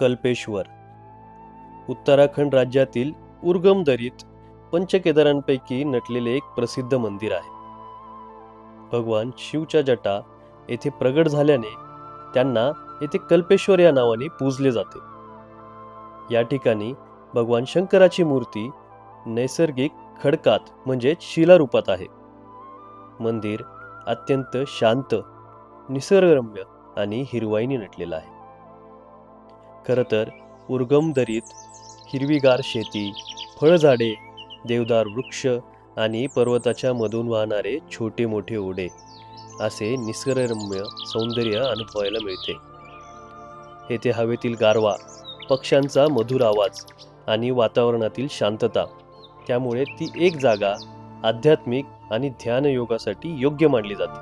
कल्पेश्वर. उत्तराखंड राज्यातील उर्गम दरीत पंचकेदारांपैकी नटलेले एक प्रसिद्ध मंदिर आहे. भगवान शिवच्या जटा येथे प्रगट झाल्याने त्यांना येथे कल्पेश्वर या नावाने पूजले जाते. या ठिकाणी भगवान शंकराची मूर्ती नैसर्गिक खडकात म्हणजेच शिलारूपात आहे. मंदिर अत्यंत शांत निसर्गरम्य आणि हिरवाईने नटलेलं आहे. खरं तर उर्गम दरीत हिरवीगार शेती फळझाडे देवदार वृक्ष आणि पर्वताच्या मधून वाहणारे छोटे मोठे ओढे असे निसर्गरम्य सौंदर्य अनुभवायला मिळते. येथे हवेतील गारवा पक्ष्यांचा मधुर आवाज आणि वातावरणातील शांतता त्यामुळे ती एक जागा आध्यात्मिक आणि ध्यान योगासाठी योग्य मानली जाते.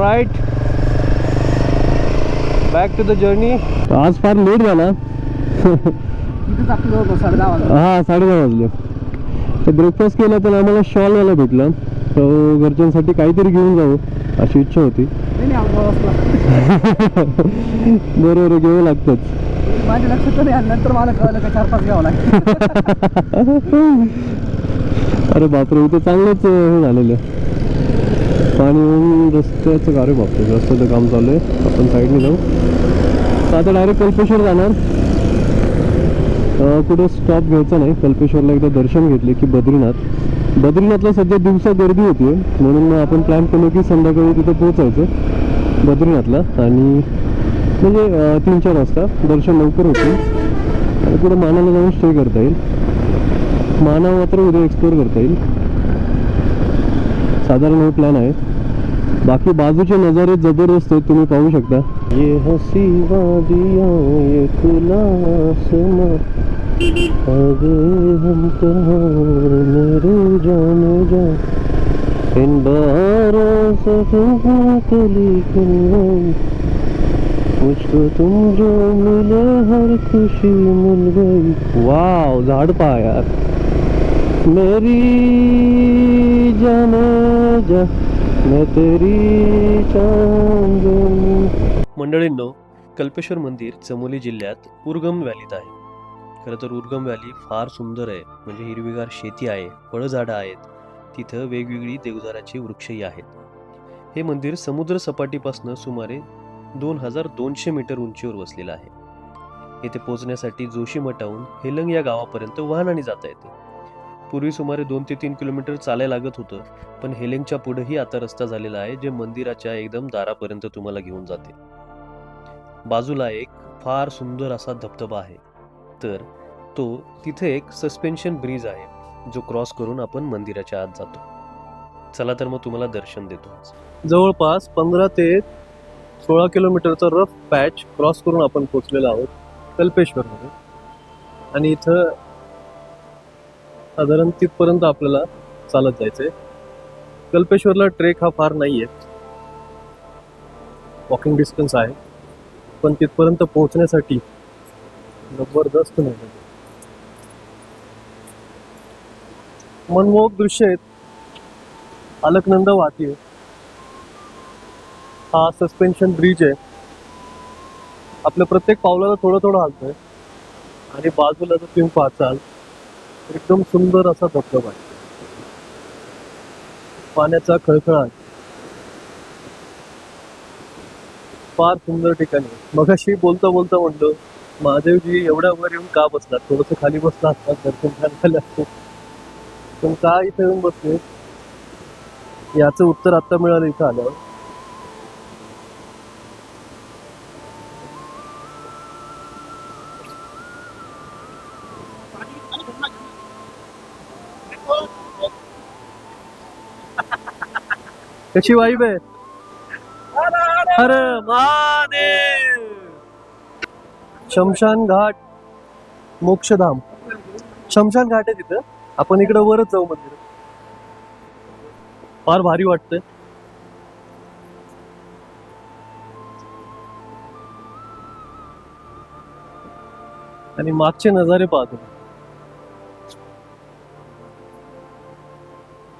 Right back to the journey आज फार लेट झाला. हा साडेदहा वाजले. तर ब्रेकफास्ट केला पण आम्हाला शॉलवाला भेटला. तर घरच्यांसाठी काहीतरी घेऊन जाऊ अशी इच्छा होती. बरोबर घ्यावं लागतंच. माझ्या लक्षात तर नाही आलं. नंतर मला कळलं का चार पाच घ्यावं लागेल. अरे बापरे इथं चांगलंच हे झालेलं आणि पाणी रस्त्याचं गारे रे. बापरे रस्त्याचं काम चालू आहे आपण साईडने जाऊ. आता डायरेक्ट कल्पेश्वर जाणार. कुठं स्टॉप घ्यायचा नाही. कल्पेश्वरला एकदा दर्शन घेतले की बद्रीनाथ. बद्रीनाथला सध्या दिवसा गर्दी होती म्हणून आपण प्लॅन केलो की संध्याकाळी तिथं पोहोचायचं. बद्रीनाथला. आणि म्हणजे तीन चार वाजता दर्शन लवकर होते आणि पुढे मानाला जाऊन स्टे करता येईल. माना मात्र उद्या एक्सप्लोर करता येईल. साधारण हा प्लॅन आहे. बाकी बाजूचे नजारे ज़बरदस्त आहेत तुम्ही पाहू शकता. ये हसी वादियाँ ये खुला आसमां आ गए हम कहाँ मेरे जाने जा। इन कली खिल मुझको तुम जो मिले हर खुशी मिल गई। वाव झाड पहा यार. मेरी जाने जा। मंडळींनो कल्पेश्वर मंदिर चमोली जिल्ह्यात उर्गम व्हॅलीत आहे. खरं तर उर्गम व्हॅली फार सुंदर आहे. म्हणजे हिरवीगार शेती आहे फळझाडं आहेत. तिथं वेगवेगळी देवदाराची वृक्षही आहेत. हे मंदिर समुद्र सपाटीपासून सुमारे दोन हजार दोनशे मीटर उंचीवर वसलेलं आहे. येथे पोहोचण्यासाठी जोशी मठाहून हेलंग या गावापर्यंत वाहनाने जाता येते. पूर्वी सुमारे दोन ते तीन किलोमीटर चालायला लागत होतं पण हेलेंगच्या पुढेही आता रस्ता झालेला आहे जे मंदिराच्या एकदम दारापर्यंत तुम्हाला घेऊन जाते. बाजूला एक फार सुंदर असा धबधबा आहे. तर तो तिथे एक सस्पेन्शन ब्रिज आहे जो क्रॉस करून आपण मंदिराच्या आत जातो. चला तर मग तुम्हाला दर्शन देतो. जवळपास पंधरा ते सोळा किलोमीटरचा रफ पॅच क्रॉस करून आपण पोचलेलो आहोत कल्पेश्वरमध्ये. आणि इथं साधारण तिथपर्यंत आपल्याला चालत जायचंय. कल्पेश्वरला ट्रेक हा फार नाहीये. वॉकिंग डिस्टन्स आहे. पण तिथपर्यंत पोहोचण्यासाठी जबरदस्त नाही मनमोहक दृश्य आहेत. अलकनंद वाहतीये हा सस्पेन्शन ब्रिज आहे. आपल्या प्रत्येक पावलाला थोडं थोडं हलतंय. आणि बाजूला जर तुम्ही पाहचाल एकदम सुंदर असा धबधबा आहे. पाण्याचा खळखळाट. फार सुंदर ठिकाणी मगाशी बोलता बोलता म्हणलो महादेवजी एवढ्या वर येऊन का बसलात? थोडस खाली बसला असतात दर्शन झालं असतं. पण का इथे येऊन बसले? याचं उत्तर आता मिळालं इथं आल्यावर. कशी वाईब आहे हर महादेव! शमशान घाट मोक्षधाम. शमशान घाट आहे तिथं. आपण इकडं वरच जाऊ मंदिर. फार भारी वाटतंय. आणि मागचे नजारे पाहतो.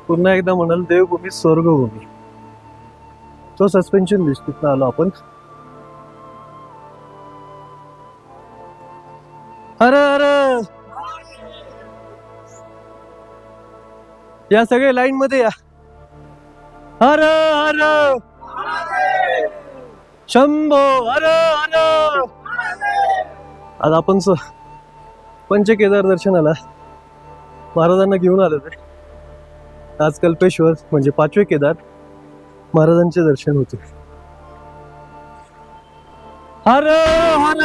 पुन्हा एकदा म्हणाल देवभूमी स्वर्गभूमी. तो सस्पेन्शन लिस्टीत आलो आपण. अरे अरे! या सगळे लाईन मध्ये या. हर हर शंभो हर हर आज आपण पंच केदार दर्शनाला महाराजांना घेऊन आलो ते आज कल्पेश्वर म्हणजे पाचवे केदार. महाराजांचे दर्शन होते. हर हर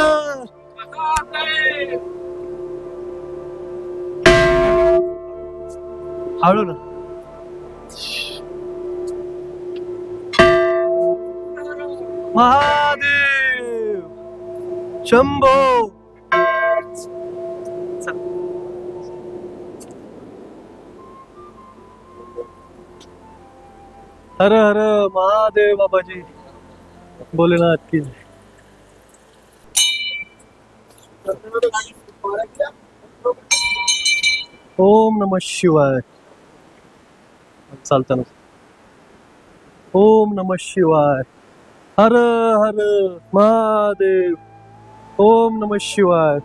हळू ना. महादेव. शंभो. हर हर महादेव बाबाजी. भोलेनाथ की ओम नम शिवाय. चालताना ओम नम शिवाय. हर हर महादेव. ओम नम शिवाय.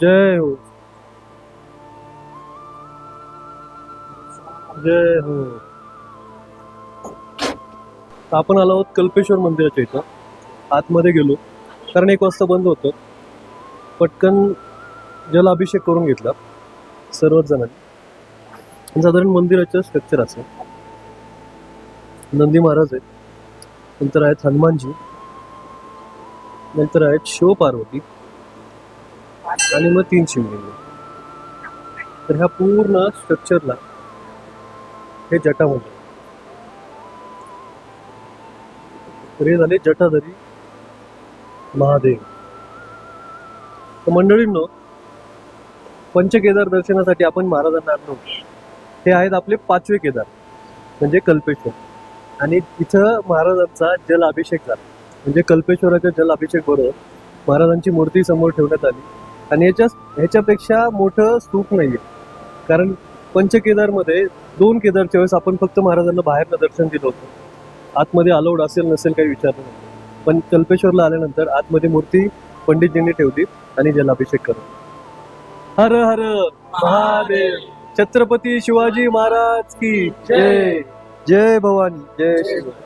जय हो. जय हो. आपण आलो आहोत कल्पेश्वर मंदिराच्या इथं. आतमध्ये गेलो. कारण एक वाजता बंद होतं. पटकन जलाभिषेक करून घेतला. सर्वच जणांनी साधारण मंदिराचं स्ट्रक्चर असं. नंदी महाराज आहेत. नंतर आहेत हनुमानजी. नंतर आहेत शिव पार्वती आणि मग तीन शिवलिंग. तर ह्या पूर्ण स्ट्रक्चरला हे जटा म्हणतात तर हे झाले जटाधरी महादेव. तर मंडळींनो पंचकेदार दर्शनासाठी आपण महाराजांना आणलो. हे आहेत आपले पाचवे केदार म्हणजे कल्पेश्वर. आणि इथं महाराजांचा जल अभिषेक झाला. म्हणजे कल्पेश्वराच्या जल अभिषेक बरोबर महाराजांची मूर्ती समोर ठेवण्यात आली. आणि याच्या ह्याच्यापेक्षा मोठं सुख नाहीये. कारण पंचकेदारमध्ये दोन केदारच्या वेळेस आपण फक्त महाराजांना बाहेरनं दर्शन दिलं होतं. आतमध्ये अलाउड असेल नसेल काही विचारलं नाही. पण कल्पेश्वरला आल्यानंतर आतमध्ये मूर्ती पंडितजींनी ठेवली आणि जलाभिषेक करत हर हर महादेव. छत्रपती शिवाजी महाराज की जय. जय भवानी. जय शिवाजी.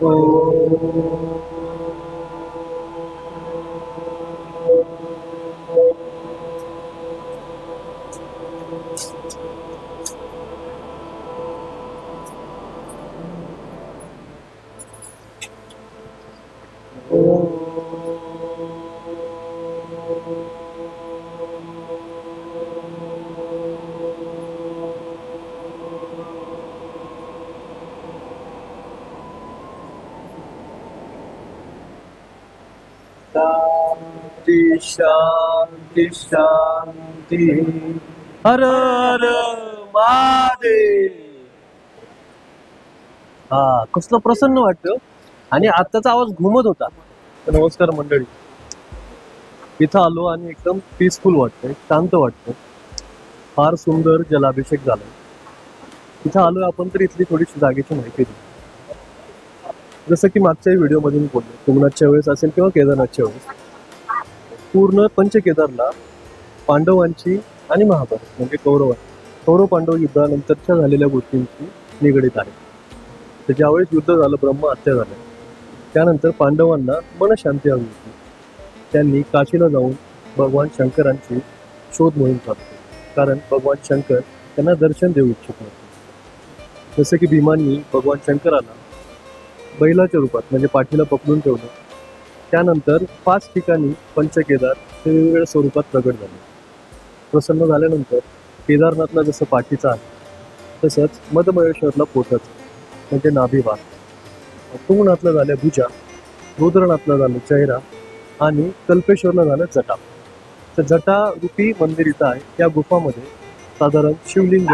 शांती शांति शांति। हर हर महादेव। हा कसलं प्रसन्न वाटत आणि आत्ताचा आवाज घुमत होता. तर नमस्कार मंडळी. इथं आलो आणि एकदम पीसफुल वाटतंय शांत वाटतंय. फार सुंदर जलाभिषेक झाला इथं आलोय आपण तर इथली थोडीशी जागेची माहिती दिली जसं की मागच्याही व्हिडिओमधून बोललो तुंगनाथच्या वेळेस असेल किंवा केदारनाथच्या वेळेस. पूर्ण पंचकेदारला पांडवांची आणि महाभारत म्हणजे कौरव. कौरव पांडव युद्धानंतरच्या झालेल्या गोष्टींची निगडीत आहे तर ज्यावेळेस युद्ध झालं ब्रह्म हत्या झालं त्यानंतर पांडवांना मनशांती हवी होती. त्यांनी काशीला जाऊन भगवान शंकरांची शोध मोहीम चालते कारण भगवान शंकर त्यांना दर्शन देऊ इच्छित नव्हते. जसं की भीमांनी भगवान शंकराला बैलाच्या रूपात म्हणजे पाठीला पकडून ठेवलं त्यानंतर पाच ठिकाणी पंचकेदार हे वेगवेगळ्या स्वरूपात प्रगट झाले. प्रसन्न झाल्यानंतर केदारनाथला जसं पाठीचा आहे तसंच मधमहेश्वरला पोटच म्हणजे नाभिभाग तुंगनाथला झालं भुजा रुद्रनाथला झालं चेहरा आणि कल्पेश्वरला झालं जटा. तर जटा रूपी मंदिर इथं आहे त्या गुफामध्ये साधारण शिवलिंग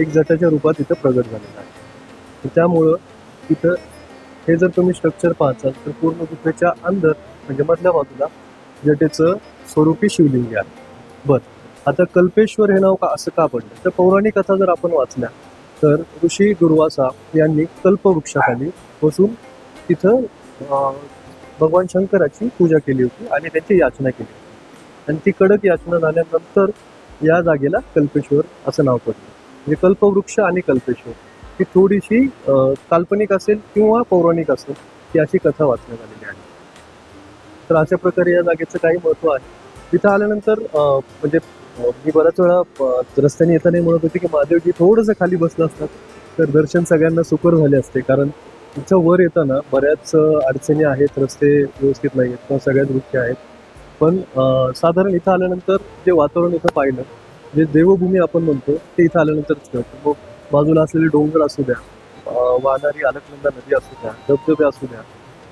एक जटाच्या रूपात इथं प्रगट झालेलं आहे. त्यामुळं इथं हे जर तुम्ही स्ट्रक्चर पाहताल तर पूर्ण गुफेच्या अंदर म्हणजे मधल्या बाजूला जटेचं स्वरूपी शिवलिंग आहे. बरं. आता कल्पेश्वर हे नाव का असं का पडलं? तर पौराणिक कथा जर आपण वाचल्या तर ऋषी दुर्वासा यांनी कल्पवृक्षाखाली बसून तिथं भगवान शंकराची पूजा केली होती आणि त्यांची याचना केली आणि ती कडक याचना झाल्यानंतर या जागेला कल्पेश्वर असं नाव पडलं. म्हणजे कल्पवृक्ष आणि कल्पेश्वर. ती थोडीशी काल्पनिक असेल किंवा पौराणिक असेल ही अशी कथा वाचण्यात आलेली आहे. तर अशा प्रकारे या जागेचं काही महत्त्व आहे. तिथं आल्यानंतर म्हणजे मी बऱ्याच वेळा रस्त्याने येताना म्हणत होते की महादेवजी थोडंसं खाली बसलं असतात तर दर्शन सगळ्यांना सुकर झाले असते. कारण तिथं वर येताना बऱ्याच अडचणी आहेत रस्ते व्यवस्थित नाही आहेत किंवा सगळ्याच गोष्टी आहेत. पण साधारण इथं आल्यानंतर जे वातावरण इथं पाहिलं जे देवभूमी आपण म्हणतो ते इथं आल्यानंतरच कळतं. मग बाजूला असलेले डोंगर असू द्या वाहणारी अलकनंदा नदी असू द्या धबधबे असू द्या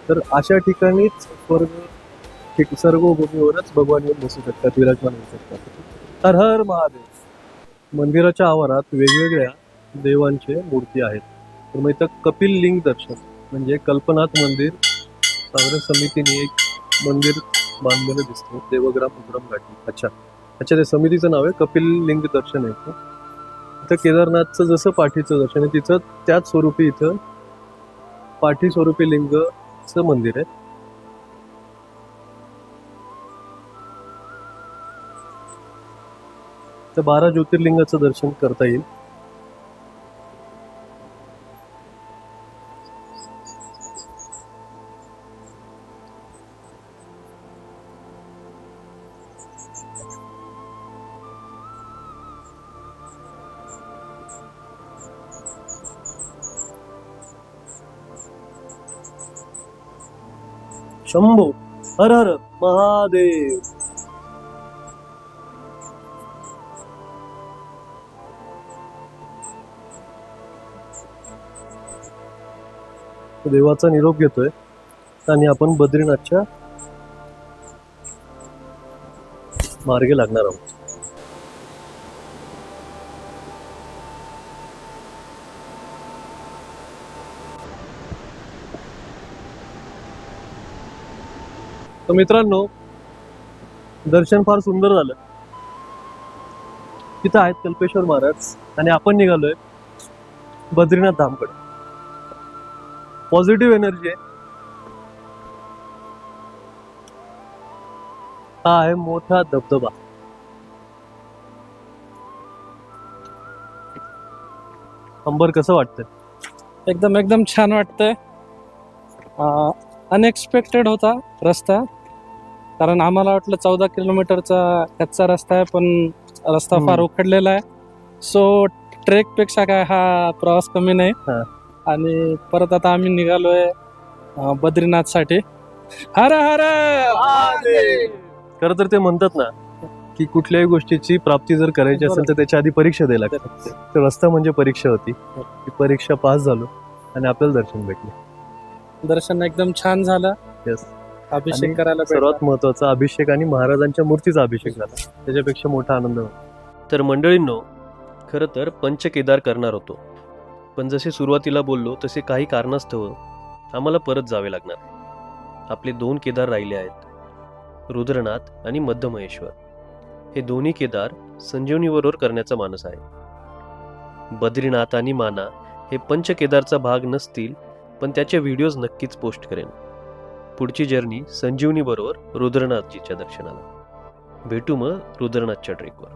तर अशा ठिकाणीच स्वर्ग सर्वभूमीवरच भगवान येऊन बसू शकतात विराजमान होऊ शकतात. तर हर महादेव मंदिराच्या आवारात वेगवेगळ्या देवांचे मूर्ती आहेत. तर मग इथं कपिल लिंग दर्शन म्हणजे कल्पनाथ मंदिर सागर समितीने एक मंदिर बांधलेलं दिसतं देवग्राम उग्रम घाटी. अच्छा. अच्छा त्या समितीचं नाव आहे कपिल लिंग दर्शन आहे तर केदारनाथचं जसं पाठीचं दर्शन आहे तिचं त्याच स्वरूपी इथं पाठी स्वरूपी लिंगचं मंदिर आहे. तर बारा ज्योतिर्लिंगाचं दर्शन करता येईल. शंभो हर हर महादेव. देवाचा निरोप घेतोय. आणि आपण बद्रीनाथच्या मार्गे लागणार आहोत. तर मित्रांनो दर्शन फार सुंदर झालं. तिथं आहेत कल्पेश्वर महाराज आणि आपण निघालोय बद्रीनाथ धामकडे. पॉझिटिव्ह एनर्जी आहे. हा आहे मोठा धबधबा. अंबर कसं वाटतंय? एकदम एकदम छान वाटतंय. अनएक्सपेक्टेड होता रस्ता. कारण आम्हाला वाटलं चौदा किलोमीटरचा कच्चा रस्ता आहे पण रस्ता. फार उखडलेला आहे. सो ट्रेकपेक्षा काय हा प्रवास कमी नाही. आणि परत आता आम्ही निघालोय अं, बद्रीनाथसाठी. हर हर! खरं तर ते म्हणतात ना की कुठल्याही गोष्टीची प्राप्ती जर करायची असेल तर त्याच्या आधी परीक्षा द्यायला लागते. तर रस्ता म्हणजे परीक्षा होती. ती परीक्षा पास झालो आणि आपल्याला दर्शन भेटले. दर्शन एकदम छान झालं. Yes. अभिषेक करायला सर्वात. महत्त्वाचा अभिषेक आणि महाराजांच्या मूर्तीचा अभिषेक झाला त्याच्यापेक्षा मोठा आनंद. तर मंडळींनो खरं तर पंचकेदार करणार होतो पण जसे सुरुवातीला बोललो तसे काही कारणास्तव आम्हाला परत जावे लागणार. आपले दोन केदार राहिले आहेत रुद्रनाथ आणि मध्यमहेश्वर हे दोन्ही केदार संजीवनीबरोबर करण्याचा मानस आहे बद्रीनाथ आणि माना हे पंचकेदारचा भाग नसतील पण त्याचे व्हिडिओज नक्कीच पोस्ट करेन पुढची जर्नी संजीवनीबरोबर रुद्रनाथजीच्या दर्शनाला. भेटू मग रुद्रनाथच्या ट्रेकवर